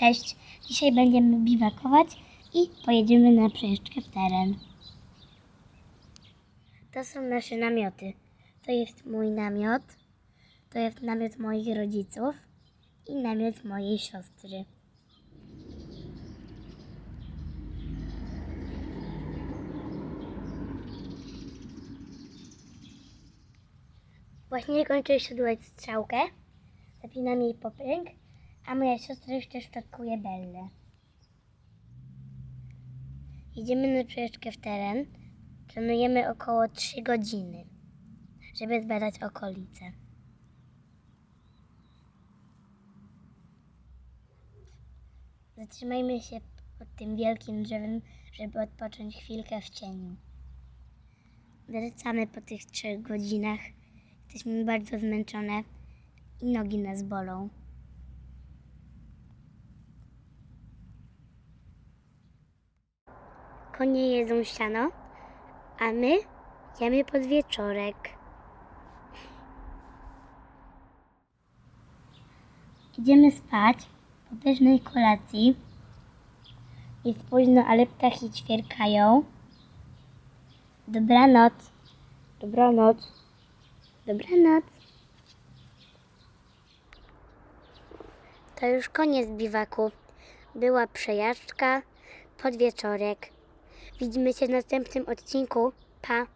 Cześć, dzisiaj będziemy biwakować i pojedziemy na przejażdżkę w teren. To są nasze namioty. To jest mój namiot, to jest namiot moich rodziców i namiot mojej siostry. Właśnie kończę siodłać strzałkę, zapinam jej popręg, a moja siostra jeszcze szczotkuje Bellę. Idziemy na przejażdżkę w teren. Planujemy około 3 godziny, żeby zbadać okolice. Zatrzymajmy się pod tym wielkim drzewem, żeby odpocząć chwilkę w cieniu. Wracamy po tych trzech godzinach. Jesteśmy bardzo zmęczone i nogi nas bolą. Konie jedzą siano, a my jemy podwieczorek. Idziemy spać po pysznej kolacji. Jest późno, ale ptaki ćwierkają. Dobranoc. Dobranoc. Dobranoc. To już koniec biwaku. Była przejażdżka, podwieczorek. Widzimy się w następnym odcinku. Pa!